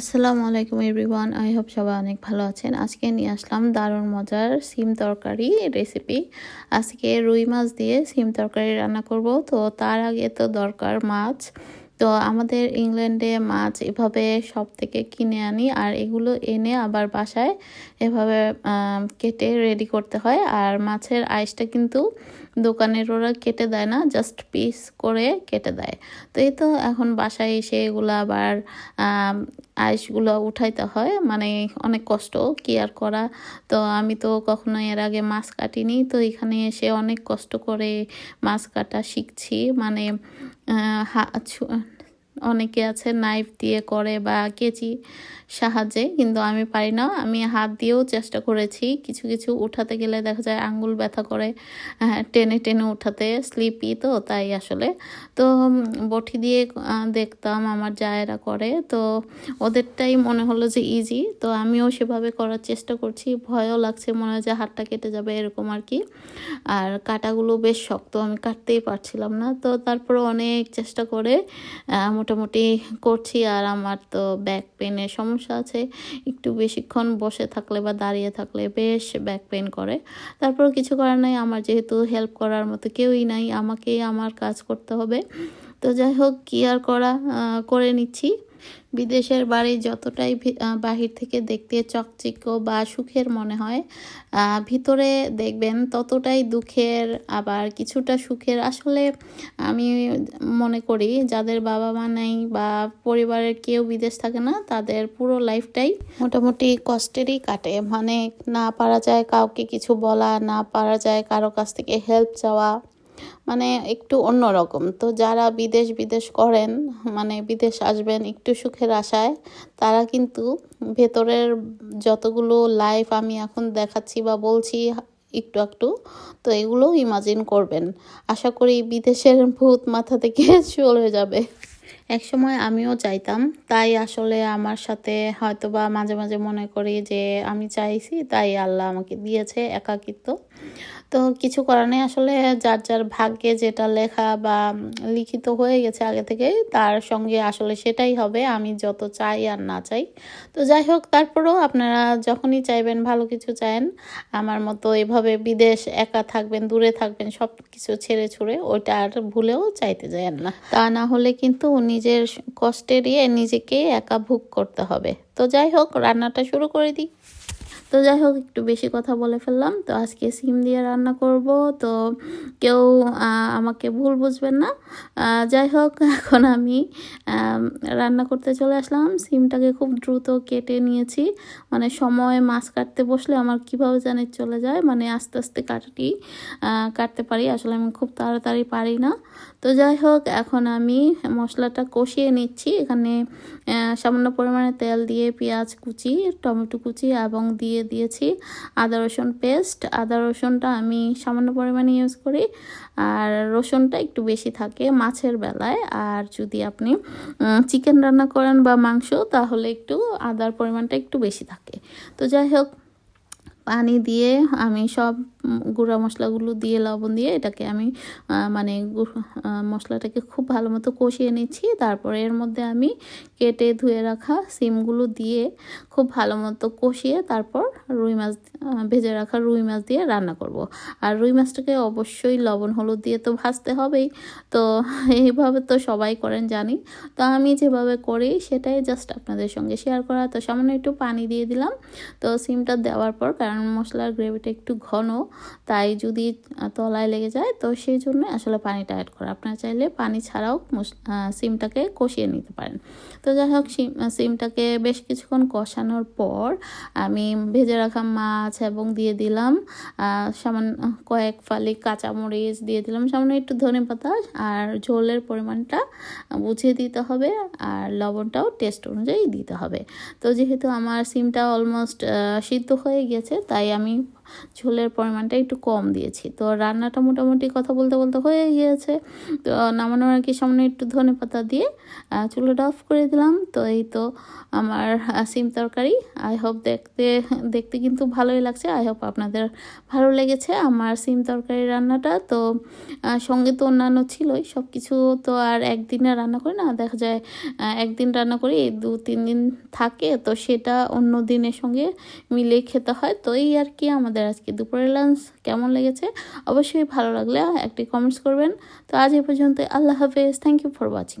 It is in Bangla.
আসসালামু আলাইকুম এভরিওয়ান, আই হোপ সবাই অনেক ভালো আছেন। আজকে নিয়ে আসলাম দারুণ মজার সিম তরকারি রেসিপি। আজকে রুই মাছ দিয়ে সিম তরকারি রান্না করব, তো তার আগে তো দরকার মাছ। তো আমাদের ইংল্যান্ডে মাছ এভাবে সব থেকে কিনে আনি, আর এগুলো এনে আবার বাসায় এভাবে কেটে রেডি করতে হয়। আর মাছের আইসটা কিন্তু দোকানের ওরা কেটে দেয় না জাস্ট পিস করে কেটে দেয়। তো এই তো এখন বাসায় এসে এগুলো আবার আইসগুলো উঠাইতে হয় মানে অনেক কষ্ট কি আর করা। তো আমি তো কখনো এর আগে মাছ কাটিনি, তো এখানে এসে অনেক কষ্ট করে মাছ কাটা শিখছি। মানে অনেকে আছে নাইফ দিয়ে করে বা কেচি সাহায্যে কিন্তু আমি পারি না। আমি হাত দিয়েও চেষ্টা করেছি। কিছু কিছু উঠাতে গেলে দেখা যায় আঙ্গুল ব্যথা করে হ্যাঁ, টেনে টেনে উঠাতে স্লিপি তো তাই আসলে। তো বটি দিয়ে দেখতাম আমার জায়েরা করে। তো ওদেরটাই মনে হলো যে ইজি তো আমিও সেভাবে করার চেষ্টা করছি। ভয়ও লাগছে মনে হয় যে হাতটা কেটে যাবে এরকম আর কি। আর কাটাগুলো বেশ শক্ত আমি কাটতেই পারছিলাম না। তো তারপরে অনেক চেষ্টা করে মোটামুটি করছি। আর আমার তো ব্যাক পেনের সমস্যা আছে, একটু বেশিক্ষণ বসে থাকলে বা দাঁড়িয়ে থাকলে বেশ ব্যাক পেন করে। তারপর কিছু করার নাই, আমার যেহেতু হেল্প করার মতো কেউই নাই আমাকেই আমার কাজ করতে হবে। তো যাই হোক, কি আর করা করে নিচ্ছি। বিদেশের বাড়ি যতটাই বাহির থেকে দেখতে চকচিক্য বা সুখের মনে হয় ভিতরে দেখবেন ততটাই দুঃখের, আবার কিছুটা সুখের। আসলে আমি মনে করি, যাদের বাবা মা নেই বা পরিবারের কেউ বিদেশ থাকে না, তাদের পুরো লাইফটাই মোটামুটি কষ্টেরই কাটে। মানে না পারা যায় কাউকে কিছু বলা, না পারা যায় কারও কাছ থেকে হেল্প চাওয়া। মানে একটু অন্যরকম। তো যারা বিদেশ বিদেশ করেন মানে বিদেশ আসবেন একটু সুখের আশায়, তারা কিন্তু ভেতরের যতগুলো লাইফ আমি এখন দেখাচ্ছি বা বলছি একটু একটু, তো এগুলো ইমাজিন করবেন। আশা করি বিদেশের ভূত মাথা থেকে চলে যাবে। এক সময় আমিও চাইতাম, তাই আসলে আমার সাথে হয়তো বা মাঝে মাঝে মনে করি যে আমি চাইছি, তাই আল্লাহ আমাকে দিয়েছে একাকিত্ব। তো কিছু করার নেই। আসলে যার যার ভাগ্যে যেটা লেখা বা লিখিত হয়ে গেছে আগে থেকে তার সঙ্গে আসলে সেটাই হবে, আমি যত চাই আর না চাই। তো যাই হোক, তারপরেও আপনারা যখনই চাইবেন, ভালো কিছু চাইন। আমার মতো এভাবে বিদেশ একা থাকবেন, দূরে থাকবেন সব কিছু ছেড়ে ছুড়ে, ওইটা আর ভুলেও চাইতে যায়েন না। তা না হলে কিন্তু নিজের কষ্টেরই নিজেকে একা ভোগ করতে হবে। তো যাই হোক, রান্নাটা শুরু করে দিই। তো যাই হোক, একটু বেশি কথা বলে ফেললাম। তো আজকে সিম দিয়ে রান্না করব। তো কেউ আমাকে ভুল বুঝবেন না। যাই হোক, এখন আমি রান্না করতে চলে আসলাম। সিমটাকে খুব দ্রুত কেটে নিয়েছি। মানে সময় মাছ কাটতে বসলে আমার কীভাবে জানে চলে যায়। মানে আস্তে আস্তে কাটি কাটতে পারি। আসলে আমি খুব তাড়াতাড়ি পারি না। তো যাই হোক, এখন আমি মশলাটা কষিয়ে নিচ্ছি। এখানে সামান্য পরিমাণে তেল দিয়ে পেঁয়াজ কুচি, টমেটো কুচি এবং দিয়ে দিয়েছি। আদা, রসুন পেস্ট আদা, রসুনটা আমি সামান্য পরিমাণে ইউজ করি। আর রসুনটা একটু বেশি থাকে মাছের বেলায়। আর যদি আপনি চিকেন রান্না করেন বা মাংস, তাহলে একটু আদার পরিমাণটা একটু বেশি থাকে। তো যাই হোক, পানি দিয়ে আমি সব গুঁড়া মশলাগুলো দিয়ে লবণ দিয়ে এটাকে আমি মানে মশলাটাকে খুব ভালো মতো কষিয়ে নিচ্ছি। তারপরে এর মধ্যে আমি কেটে ধুয়ে রাখা সিমগুলো দিয়ে খুব ভালো মতো কষিয়ে তারপর রুই মাছ ভেজে রাখা রুই মাছ দিয়ে রান্না করব। আর রুই মাছটাকে অবশ্যই লবণ হলুদ দিয়ে তো ভাজতে হবেই। তো এইভাবে তো সবাই করেন জানি। তো আমি যেভাবে করি সেটাই জাস্ট আপনাদের সঙ্গে শেয়ার করা। তো সামান্য একটু পানি দিয়ে দিলাম। তো সিমটা দেওয়ার পর, কারণ মশলার গ্রেভিটা একটু ঘন তাই যদি তলায় লেগে যায়, তো সেই জন্য আসলে পানিটা অ্যাড করা। আপনারা চাইলে পানি ছাড়াও সিমটাকে কষিয়ে নিতে পারেন। তো যাই হোক সিমটাকে বেশ কিছুক্ষণ কষানোর পর আমি ভেজে রাখা মাছ এবং দিয়ে দিলাম সামান্য কয়েক ফালি কাঁচামরিচ দিয়ে দিলাম, সামান্য একটু ধনে পাতা আর ঝোলের পরিমাণটা বুঝিয়ে দিতে হবে আর লবণটাও টেস্ট অনুযায়ী দিতে হবে। তো যেহেতু আমার সিমটা অলমোস্ট সিদ্ধ হয়ে গেছে, তাই আমি ঝোলের পরিমাণটা একটু কম দিয়েছি। তো রান্নাটা মোটামুটি কথা বলতে বলতে হয়ে গিয়েছে। তো নামানোর আর কি সামনে একটু ধনে পাতা দিয়ে চুলাটা অফ করে দিলাম। তো এই তো আমার সিম তরকারি। আই হোপ দেখতে দেখতে কিন্তু ভালোই লাগছে। আই হোপ আপনাদের ভালো লেগেছে আমার সিম তরকারি রান্নাটা। তো সঙ্গে তো অন্যান্য ছিলই। সব কিছু তো আর একদিনে রান্না করি না। দেখা যায় একদিন রান্না করি, দু, তিন দিন থাকে। তো সেটা অন্য দিনের সঙ্গে মিলিয়ে খেতে হয়। তো এই আর কি আমাদের আজকে দুপুরের লাঞ্চ কেমন লেগেছে? অবশ্যই ভালো লাগলে একটি কমেন্টস করবেন। তো আজ এ পর্যন্ত আল্লাহ হাফেজ থ্যাংক ইউ ফর ওয়াচিং